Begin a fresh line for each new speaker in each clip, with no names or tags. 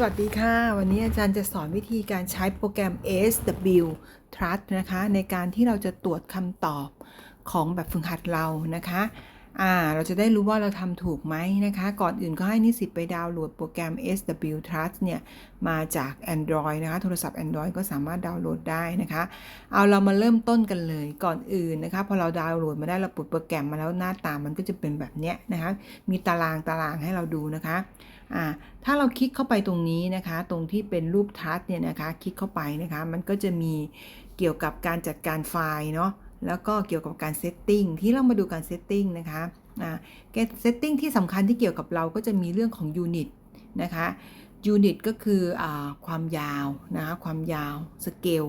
สวัสดีค่ะ วันนี้อาจารย์จะสอนวิธีการใช้โปรแกรม SW Trust นะคะ ในการที่เราจะตรวจคำตอบของแบบฝึกหัดเรานะคะอ่าเราจะได้รู้ว่าเราทำถูกไหมนะคะ ก่อนอื่นก็ให้นิสิตไปดาวน์โหลดโปรแกรม SW Trust เนี่ย มาจาก Android นะคะ โทรศัพท์ Android ก็สามารถดาวน์โหลดได้นะคะ เอาเรามาเริ่มต้นกันเลยก่อนอื่นนะคะ พอเราดาวน์โหลดมาได้เราปลดโปรแกรมมาแล้วหน้าตามันก็จะเป็นแบบเนี้ยนะคะ มีตารางตารางให้เราดูนะคะ อ่าถ้าเราคลิกเข้าไปตรงนี้นะคะ ตรงที่เป็นรูปทัชเนี่ยนะคะคลิกเข้าไปนะคะ มันก็จะมีเกี่ยวกับการจัดการไฟล์เนาะแล้วก็เกี่ยวกับการเซตติ้งที่เรามาดูการเซตติ้งนะคะอ่าเซตติ้งที่สำคัญที่เกี่ยวกับเราก็จะมีเรื่องของยูนิตนะคะยูนิตก็คืออความยาวนะคะความยาวสเกล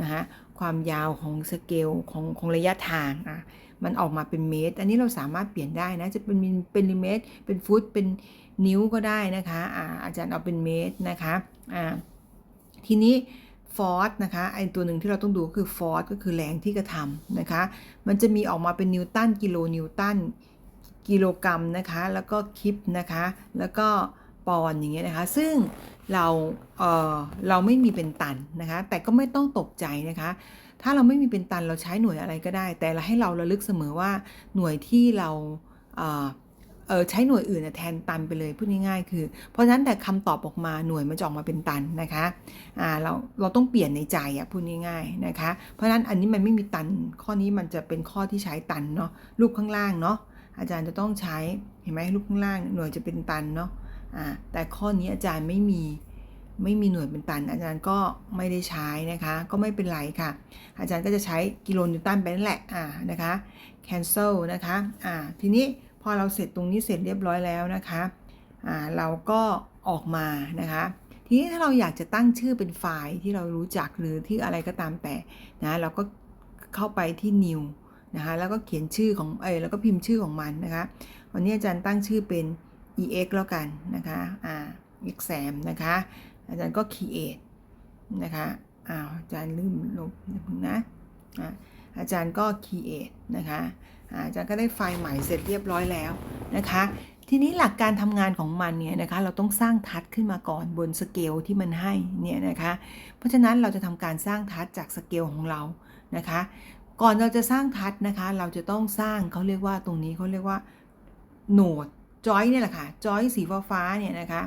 นะคะความยาวของสเกลของของระยะทางอะมันออกมาเป็นเมตร อันนี้เราสามารถเปลี่ยนได้นะ จะเป็นมิลเป็นมิลลิเมตรเป็นฟุตเป็น นิ้วก็ได้นะคะอาอาจารย์เอาเป็นเมตรนะคะอ่าทีนี้ฟอร์สนะคะไอตัวหนึ่งที่เราต้องดูก็คือฟอร์สก็คือแรงที่กระทำนะคะ มันจะมีออกมาเป็นนิวตันกิโลนิวตันกิโลกรัมนะคะ แล้วก็คิปนะคะ แล้วก็ปอนอย่างเงี้ยนะคะ ซึ่งเราเออเราไม่มีเป็นตันนะคะ แต่ก็ไม่ต้องตกใจนะคะ ถ้าเราไม่มีเป็นตันเราใช้หน่วยอะไรก็ได้ แต่เราให้เราระลึกเสมอว่าหน่วยที่เราเอ่อเออ ใช้หน่วยอื่นแทนตันไปเลยพูดง่ายๆคือ เพราะฉะนั้นแต่คำตอบออกมาหน่วยมันจะออกมาเป็นตันนะคะเราเราต้องเปลี่ยนในใจอะพูดง่ายๆนะคะ เพราะฉะนั้นอันนี้มันไม่มีตันข้อนี้มันจะเป็นข้อที่ใช้ตันเนาะรูปข้างล่างเนาะอาจารย์จะต้องใช้เห็นไหมรูปข้างล่างหน่วยจะเป็นตันเนาะแต่ข้อนี้อาจารย์ไม่มีไม่มีหน่วยเป็นตัน อาจารย์ก็ไม่ได้ใช้นะคะ ก็ไม่เป็นไรค่ะ อาจารย์ก็จะใช้กิโลนิวตันไปนั่นแหละอ่านะคะ cancel นะคะอ่าทีนี้ อเราเสร็จตรงนี้เสร็จเรียบร้อยแล้วนะคะอ่าเราก็ออกมานะคะทีนี้ถ้าเราอยากจะตั้งชื่อเป็นไฟล์ที่เรารู้จักหรือที่อะไรก็ตามแต่นะเราก็เข้าไปที่ new นะคะแล้วก็เขียนชื่อของเออแล้วก็พิมพ์ชื่อของมันนะคะวันนี้อาจารย์ตั้งชื่อเป็น ex แล้วกันนะคะอ่า exam นะคะอาจารย์ก็ create นะคะอ้าวอาจารย์ลืมลบนะพึ่งนะอ่า อาจารย์ก็ create นะคะอาจารย์ก็ได้ไฟล์ใหม่เสร็จเรียบร้อยแล้วนะคะ ทีนี้หลักการทำงานของมันเนี่ยนะคะเราต้องสร้างทัชขึ้นมาก่อนบนสเกลที่มันให้เนี่ยนะคะเพราะฉะนั้นเราจะทำการสร้างทัชจากสเกลของเรานะคะ ก่อนเราจะสร้างทัชนะคะ เราจะต้องสร้างเขาเรียกว่าตรงนี้เขาเรียกว่าโหนดจอยเนี่ยแหละค่ะจอยสีฟ้าเนี่ยนะคะ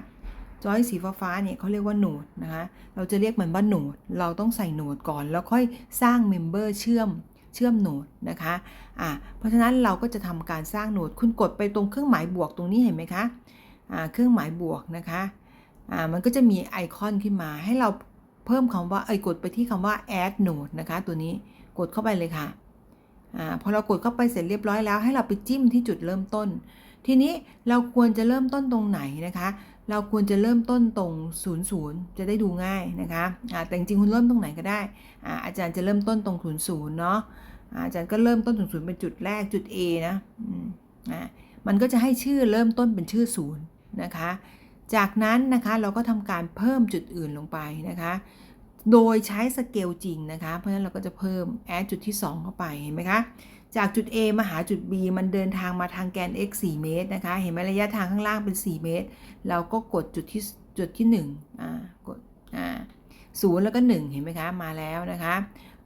จอยสีฟ้าเนี่ยเขาเรียกว่าโหนดนะคะ เราจะเรียกมันว่าโหนด เราต้องใส่โหนดก่อน แล้วค่อยสร้างเมมเบอร์เชื่อม เชื่อมโหนดนะคะอ่าเพราะฉะนั้นเราก็จะทำการสร้างโหนด คุณกดไปตรงเครื่องหมายบวกตรงนี้เห็นไหมคะอ่าเครื่องหมายบวกนะคะอ่ามันก็จะมีไอคอนขึ้นมาให้เราเพิ่มคำว่าไอ้กดไปที่คำว่า add node นะคะ ตัวนี้กดเข้าไปเลยค่ะอ่าพอเรากดเข้าไปเสร็จเรียบร้อยแล้ว ให้เราไปจิ้มที่จุดเริ่มต้น ทีนี้เราควรจะเริ่มต้นตรงไหนนะคะ เราควรจะเริ่มต้นตรง 0 0 จะได้ดูง่ายนะคะะแต่จริงๆคุณเริ่มตรงไหนก็ได้อาอาจารย์จะเริ่มต้นตรง 0 0 เนาะอาอาจารย์ก็เริ่มต้นตรง0เป็นจุดแรกจุด A นะมันก็จะให้ชื่อเริ่มต้นเป็นชื่อศูนะคะ จากนั้นนะคะเราก็ทำการเพิ่มจุดอื่นลงไปนะคะ โดยใช้สเกลจริงนะคะ เพราะฉะนั้นเราก็จะเพิ่มแอดจุดที่ 2 เข้าไป เห็นไหมคะ จากจุด A มาหาจุด B มันเดินทางมาทางแกน x 4 เมตรนะคะ เห็นไหมระยะทางข้างล่างเป็น 4 เมตร เราก็กดจุดที่จุดที่1อ่ากดอ่าศูนย์แล้วก็ 1 เห็นไหมคะ มาแล้วนะคะ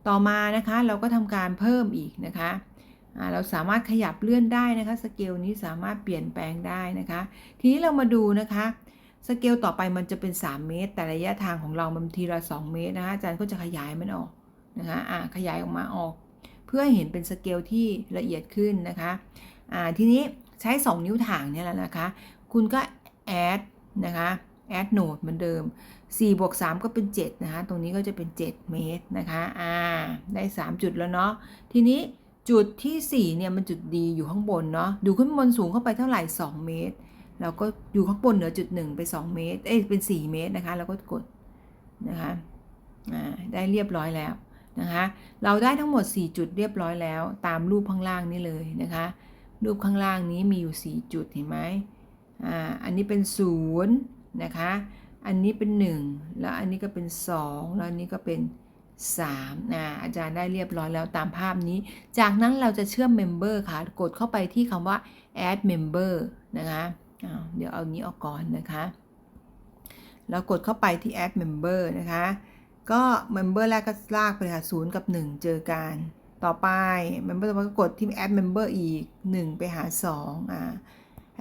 ต่อมานะคะเราก็ทำการเพิ่มอีกนะคะเราสามารถขยับเลื่อนได้นะคะ สเกลนี้สามารถเปลี่ยนแปลงได้นะคะ ทีนี้เรามาดูนะคะ สเกลต่อไปมันจะเป็น 3 เมตร แต่ระยะทางของเรามันทีละ 2 เมตรนะคะอาจารย์ก็จะขยายมันออกนะคะอ่าขยายออกมาออก เพื่อให้เห็นเป็นสเกลที่ละเอียดขึ้นนะคะอ่าทีนี้ใช้ 2 นิ้วถ่างเนี่ยแหละนะคะ คุณก็ add นะคะ add node เหมือนเดิม4บวก3ก็เป็น 7 นะคะ ตรงนี้ก็จะเป็น 7 เมตรนะคะอ่าได้ 3 จุดแล้วเนาะทีนี้จุดที่ 4 เนี่ย มันจุดดีอยู่ข้างบนเนาะดูขึ้นบนสูงเข้าไปเท่าไหร่ 2 เมตร เราก็อยู่ข้างบนเหนือจุด1ไป 2 เมตร เอ้ยเป็น 4 เมตรนะคะ เราก็กดนะคะได้เรียบร้อยแล้วนะคะ เราได้ทั้งหมด 4 จุดเรียบร้อยแล้ว ตามรูปข้างล่างนี้เลยนะคะ รูปข้างล่างนี้มีอยู่ 4 จุดเห็นไหมอ่า อันนี้เป็น0นะคะ อันนี้เป็น 1 แล้วอันนี้ก็เป็น 2 แล้วอันนี้ก็เป็น3นะอาจารย์ได้เรียบร้อยแล้วตามภาพนี้ จากนั้นเราจะเชื่อม Member ค่ะ กดเข้าไปที่คำว่า add member นะคะ เดี๋ยวเอานี้ออกก่อนนะคะแล้วกดเข้าไปที่ add member นะคะ ก็ member แรกก็ลากไปค่ะ0กับ 1 เจอกัน ต่อไป member ต่อไปก็กดที่ add member อีก 1 ไปหา2อ่า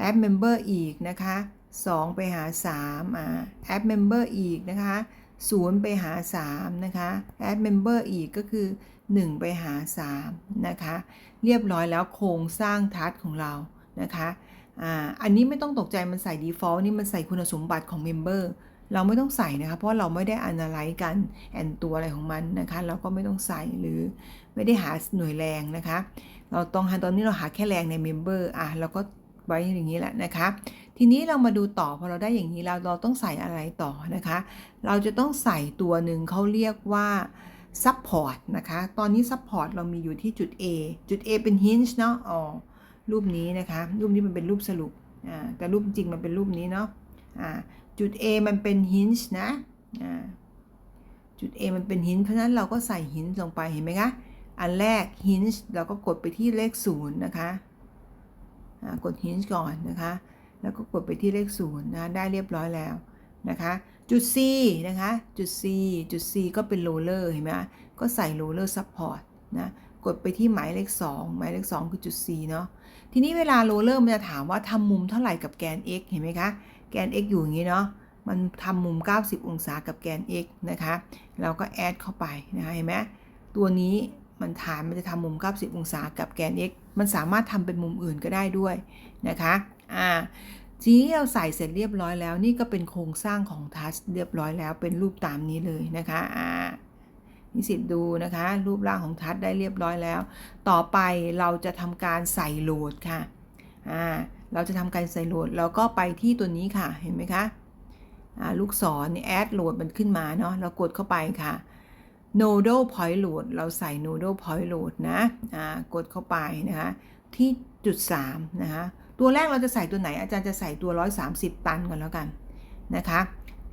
add member อีกนะคะ 2 ไปหา3อ่า add member อีกนะคะ0ไปหา3นะคะ add member อีกก็คือ 1 ไปหา3นะคะ เรียบร้อยแล้วโครงสร้างทัชของเรานะคะ อ่าอันนี้ไม่ต้องตกใจมันใส่ default นี่มันใส่คุณสมบัติของ member เราไม่ต้องใส่นะคะ เพราะเราไม่ได้ analyze กันแอนตัวอะไรของมันนะคะ เราก็ไม่ต้องใส่หรือไม่ได้หาหน่วยแรงนะคะ เราต้องหาตอนนี้เราหาแค่แรงใน member อะเราก็ไว้อย่างนี้แหละนะคะ ทีนี้เรามาดูต่อพอเราได้อย่างนี้แล้วเราต้องใส่อะไรต่อนะคะ เราจะต้องใส่ตัวหนึ่งเขาเรียกว่า support นะคะ ตอนนี้ support เรามีอยู่ที่จุด A จุด A เป็น hinge เนาะอ๋อ รูปนี้นะคะ รูปนี้มันเป็นรูปสรุปอ่าแต่รูปจริงมันเป็นรูปนี้เนาะอ่าจุด A มันเป็น hinge นะอ่าจุด A มันเป็น hinge เพราะนั้นเราก็ใส่ hinge ลงไปเห็นไหมคะ อันแรก hinge เราก็กดไปที่เลข0นะคะอ่ากด hinge ก่อนนะคะ แล้วก็กดไปที่เลข0นะได้เรียบร้อยแล้วนะคะ จุด C นะคะ จุด C จุด C ก็เป็น roller เห็นไหมคะก็ใส่ roller support นะ กดไปที่หมายเลข 2 หมายเลข 2 คือจุด C เนาะ ทีนี้เวลา roller มันจะถามว่าทำมุมเท่าไหร่กับแกน x เห็นไหมคะ แกน x อยู่อย่างนี้เนาะ มันทำมุม 90 องศากับแกน x นะคะ เราก็แอดเข้าไปนะคะ เห็นไหมตัวนี้มันฐานมันจะทำมุม 90 องศากับแกน x มันสามารถทำเป็นมุมอื่นก็ได้ด้วยนะคะ อ่าทีนี้เราใส่เสร็จเรียบร้อยแล้ว นี่ก็เป็นโครงสร้างของทัชเรียบร้อยแล้วเป็นรูปตามนี้เลยนะคะ อ่า นิสิตดูนะคะ รูปร่างของทัชได้เรียบร้อยแล้ว ต่อไปเราจะทำการใส่โหลดค่ะอ่าเราจะทำการใส่โหลดแล้วก็ไปที่ตัวนี้ค่ะเห็นไหมคะลูกศรนี่แอดโหลดมันขึ้นมาเนาะเรากดเข้าไปค่ะ nodal point load เราใส่ nodal point load นะกดเข้าไปนะคะที่จุด3นะคะตัวแรกเราจะใส่ตัวไหนอาจารย์จะใส่ตัว 130 ตันก่อนแล้วกันนะคะ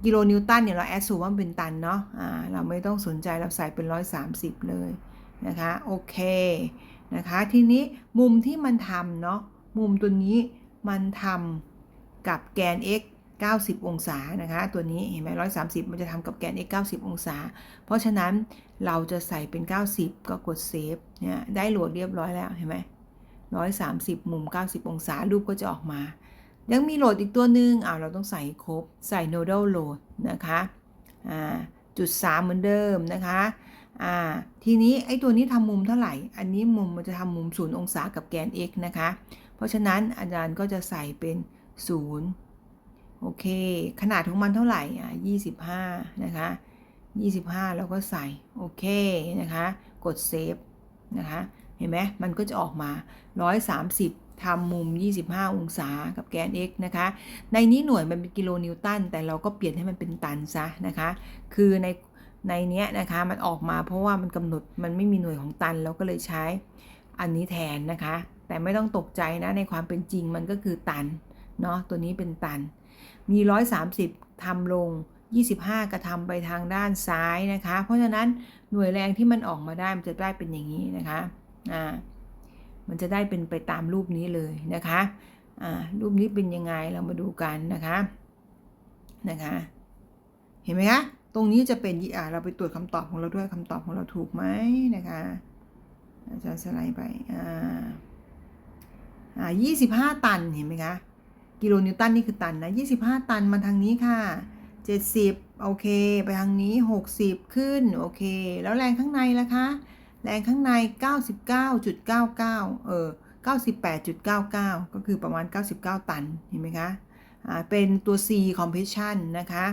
กิโลนิวตันเนี่ยเราแอดสูว่ามันเป็นตันเนาะอ่าเราไม่ต้องสนใจเราใส่เป็น 130 เลยนะคะโอเคนะคะทีนี้มุมที่มันทำเนาะมุมตัวนี้มันทำกับแกน x 90 องศานะคะ ตัวนี้เห็นไหม130มันจะทำกับแกน x 90 องศา เพราะฉะนั้นเราจะใส่เป็น 90 ก็กดเซฟเนี่ยได้โหลดเรียบร้อยแล้วเห็นไหม130มุม 90 องศา รูปก็จะออกมา ยังมีโหลดอีกตัวหนึ่งอ่าเราต้องใส่ครบ ใส่ nodal load นะคะอ่าจุด 3 เหมือนเดิมนะคะอ่าทีนี้ไอ้ตัวนี้ทำมุมเท่าไหร่ อันนี้มุมมันจะทำมุม 0 องศากับแกน x นะคะ เพราะฉะนั้นอาจารย์ก็จะใส่เป็น 0 โอเค ขนาดของมันเท่าไหร่อะ25 นะคะ 25แล้วก็ใส่ โอเค นะคะ กดเซฟนะคะ เห็นไหมมันก็จะออกมา 130 ทำมุม 25 องศากับแกน x นะคะ ในนี้หน่วยมันเป็นกิโลนิวตัน แต่เราก็เปลี่ยนให้มันเป็นตันซะนะคะ คือในในเนี้ยนะคะมันออกมาเพราะว่ามันกำหนดมันไม่มีหน่วยของตันเราก็เลยใช้อันนี้แทนนะคะ แต่ไม่ต้องตกใจนะในความเป็นจริงมันก็คือตันเนาะตัวนี้เป็นตัน มี 130ทำลง 25 กระทำไปทางด้านซ้ายนะคะ เพราะฉะนั้นหน่วยแรงที่มันออกมาได้มันจะได้เป็นอย่างนี้นะคะอ่า มันจะได้เป็นไปตามรูปนี้เลยนะคะอ่ารูปนี้เป็นยังไงเรามาดูกันนะคะนะคะ เห็นไหมคะตรงนี้จะเป็นอ่าเราไปตรวจคำตอบของเราด้วยคำตอบของเราถูกไหมนะคะอาจารย์สไลด์ไปอ่าอ่า25ตันเห็นไหมคะกิโลนิวตันนี่คือตันนะ25ตันมาทางนี้ค่ะ70โอเค ไปทางนี้60ขึ้น โอเค แล้วแรงข้างในล่ะคะ แรงข้างใน 99.99 เออ 98.99 ก็คือประมาณ 99 ตัน เห็นไหมคะ อ่า เป็นตัว C compression นะคะ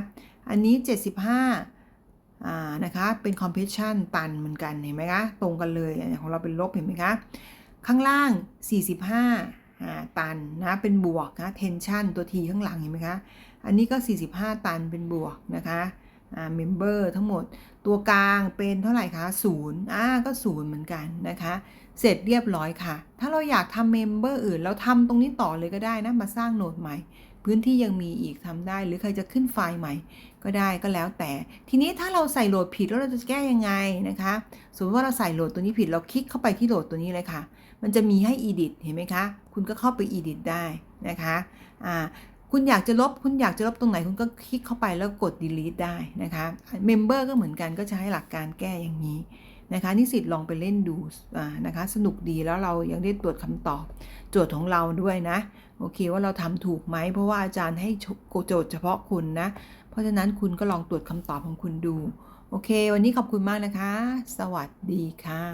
อันนี้ 75 อ่า นะคะ เป็น compression ตันเหมือนกัน เห็นไหมคะ ตรงกันเลย ของเราเป็นลบ เห็นไหมคะ ข้างล่าง 45อ่าตันนะ เป็นบวกนะ tension ตัว T ข้างหลัง เห็นไหมคะ อันนี้ก็ 45 ตัน เป็นบวกนะคะ อ่า member ทั้งหมด ตัวกลางเป็นเท่าไหร่คะ0อ่าก็0เหมือนกันนะคะ เสร็จเรียบร้อยค่ะ ถ้าเราอยากทำ member อื่น เราทำตรงนี้ต่อเลยก็ได้นะ มาสร้างโหนดใหม่ พื้นที่ยังมีอีกทำได้ หรือใครจะขึ้นไฟล์ใหม่ ก็ได้ก็แล้วแต่ ทีนี้ถ้าเราใส่โหลดผิดแล้วเราจะแก้ยังไงนะคะ สมมติว่าเราใส่โหลดตัวนี้ผิด เราคลิกเข้าไปที่โหลดตัวนี้เลยค่ะ มันจะมีให้ edit เห็นไหมคะ คุณก็เข้าไป edit ได้นะคะ อ่า คุณอยากจะลบคุณอยากจะลบตรงไหนคุณก็คลิกเข้าไปแล้วกด delete ได้นะคะ member ก็เหมือนกันก็จะให้หลักการแก้อย่างนี้นะคะนิสิตลองไปเล่นดูนะคะสนุกดีแล้วเรายังได้ตรวจคำตอบ โจทย์ของเราด้วยนะโอเคว่าเราทำถูกไหมเพราะว่าอาจารย์ให้โจทย์เฉพาะคุณนะ เพราะฉะนั้นคุณก็ลองตรวจคำตอบของคุณดู โอเค วันนี้ขอบคุณมากนะคะ สวัสดีค่ะ